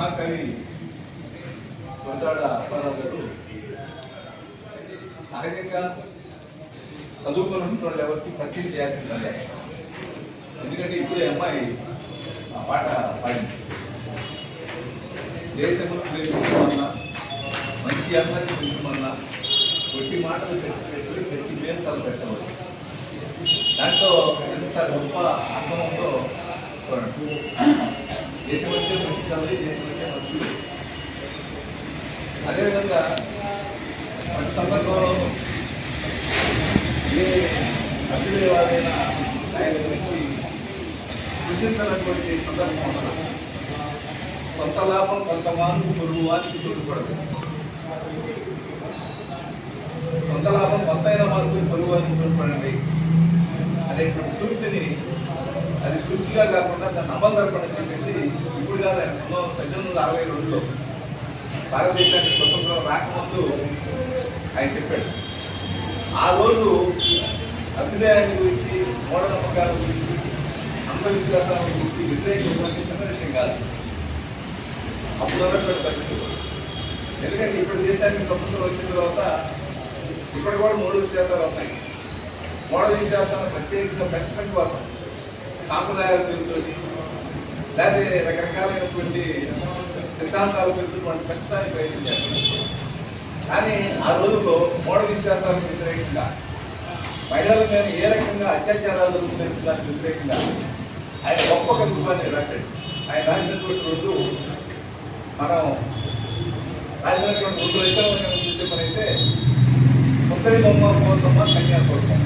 మహాకవి గురజాడ అప్పారావు గారు సహజంగా చదువుకున్నటువంటి వాళ్ళు ఎవరికి పరిచయం చేయాల్సిందే. ఎందుకంటే ఇప్పుడే అమ్మాయి ఆ పాట పాడింది. దేశమును ప్రేమించమన్నా మంచి అమ్మాయిని పెంచమన్నా కొట్టి మాటలు పెట్టి పెట్టి పెట్టి మేలు పెట్టవచ్చు దాంట్లో ఎంత గొప్ప అర్థం చూడండి. దేశం మంచి దేశం అంటే మంచి అదేవిధంగా ప్రతి సందర్భంలో ఏ అభ్యుదయవాదైన నాయకుల గురించి కృషించినటువంటి సందర్భం ఉండదు సొంత లాభం కొంత మాను పొరుగు వారికి తోడ్పడదు సొంత లాభం కొంత అయిన మార్పు పొరుగు వారికి తోడ్పడండి అనేటువంటి సూక్తిని అది కాకుండా దాన్ని అమలు జరపడం చెప్పేసి ఇప్పుడు కాదు ఆయన పంతొమ్మిది పద్దెనిమిది వందల అరవై రెండులో భారతదేశానికి స్వతంత్రం రాకముందు ఆయన చెప్పాడు. ఆ రోజు అభ్యుదయాన్ని గురించి మూఢనమ్మకాల గురించి అంధవిశ్వాసాల గురించి వ్యతిరేకించడం చిన్న విషయం కాదు. అప్పుడు ఉన్నటువంటి పరిస్థితులు ఎందుకంటే ఇప్పుడు దేశానికి స్వతంత్రం వచ్చిన తర్వాత ఇప్పుడు కూడా మూడు విశ్వాసాలు ఉన్నాయి మూఢ విశ్వాసాలను ప్రత్యేకంగా పెంచడం కోసం సాంప్రదాయాల పేరుతోటి లేకపోతే రకరకాలైనటువంటి సిద్ధాంతాల పేరుతో వాళ్ళు పెంచడానికి ప్రయత్నం కానీ ఆ రోజుల్లో మూఢ విశ్వాసాలకు వ్యతిరేకంగా మహిళల మీద ఏ రకంగా అత్యాచారాలు జరుగుతున్నాయి దానికి వ్యతిరేకంగా ఆయన గొప్ప కవిత్వాన్ని రాశాడు. ఆయన రాసినటువంటి రెండు మనం రాసినటువంటి రెండు రచనలు కనుక చూసే పనైతే ఉత్తరి బొమ్మ కోతమ్మ కన్యాస్వరూపం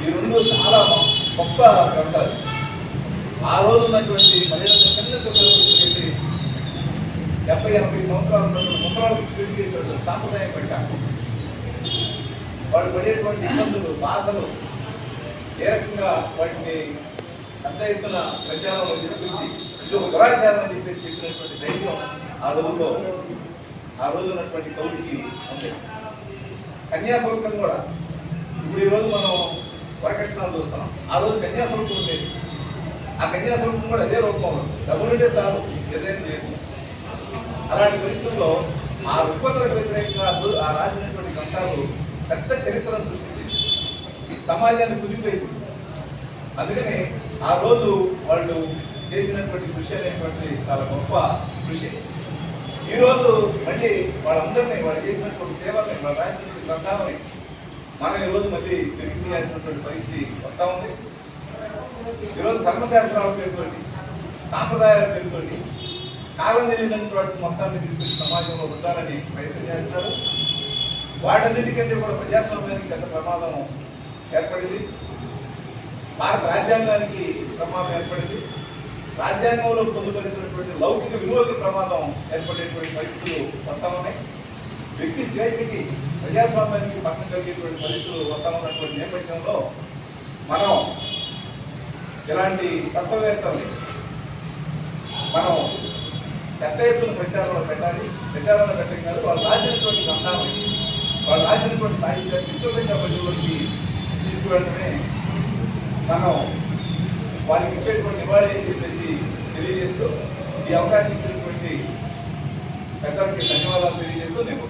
ఈ రెండు చాలా గొప్ప కవితలు ఆ రోజు ఉన్నటువంటి మహిళలు చిన్న పిల్లలు డెబ్బై ఎనభై సంవత్సరాలు ఉన్నటువంటి ముసలాళ్ళకి పెళ్ళి చేసేవాళ్ళు సాంప్రదాయం పెట్టారు వాళ్ళు పడేటువంటి ఇబ్బందులు బాధలు ఏ రకంగా వాటిని పెద్ద ఎత్తున ప్రచారంలో తీసుకొచ్చి ఇది ఒక దురాచారం అని చెప్పేసి చెప్పినటువంటి ధైర్యం ఆ రోజుల్లో ఆ రోజు ఉన్నటువంటి కవులకి ఉంది. కన్యాశుల్కం కూడా. ఇప్పుడు ఈరోజు మనం వరకట్నాలు ఆ రోజు కన్యాశుల్కం ఉండేది. ఆ కన్యాశుల్కం కూడా అదే రూపంలో డబ్బులుంటే చాలు ఏదైనా చేయొచ్చు. అలాంటి పరిస్థితుల్లో ఆ రుగ్మతలకు వ్యతిరేకంగా ఆ- ఆ రాసినటువంటి గ్రంథాలు పెద్ద చరిత్రను సృష్టించింది. సమాజాన్ని కుదిపేసింది. అందుకని ఆ రోజు వాళ్ళు చేసినటువంటి కృషి అనేటువంటి చాలా గొప్ప కృషి. ఈరోజు మళ్ళీ వాళ్ళందరినీ వాళ్ళు చేసినటువంటి సేవల్ని వాళ్ళు రాసినటువంటి గ్రంథాలని మనం ఈరోజు మళ్ళీ తిరిగి తీయాల్సినటువంటి పరిస్థితి వస్తూ ఉంది. ఈరోజు ధర్మశాస్త్రాలు పేరుతోటి సాంప్రదాయాల పేరుతోటి కాలం తెలియనటువంటి మొత్తాన్ని తీసుకొచ్చి సమాజంలో ఉండాలని ప్రయత్నం చేస్తారు వాటన్నిటికంటే కూడా ప్రజాస్వామ్యానికి పెద్ద ప్రమాదం ఏర్పడింది. భారత రాజ్యాంగానికి ప్రమాదం ఏర్పడింది. రాజ్యాంగంలో పొందుపరిచినటువంటి లౌకిక విలువకి ప్రమాదం ఏర్పడేటువంటి పరిస్థితులు వస్తా ఉన్నాయి. వ్యక్తి స్వేచ్ఛకి ప్రజాస్వామ్యానికి పక్కన కలిగేటువంటి పరిస్థితులు వస్తా ఉన్నటువంటి నేపథ్యంలో మనం ఇలాంటి తత్వవేత్తల్ని మనం పెద్ద ఎత్తున ప్రచారంలో పెట్టాలి ప్రచారంలో పెట్టడం కాదు వాళ్ళు రాసినటువంటి గ్రంథాలని వాళ్ళు రాసినటువంటి సాహిత్యాన్ని విస్తృతంగా ప్రజల్లోకి తీసుకువెళ్ళడమే మనం వారికి ఇచ్చేటువంటి నివాళి అని చెప్పేసి తెలియజేస్తూ ఈ అవకాశం ఇచ్చినటువంటి పెద్దలకి ధన్యవాదాలు తెలియజేస్తూ నేను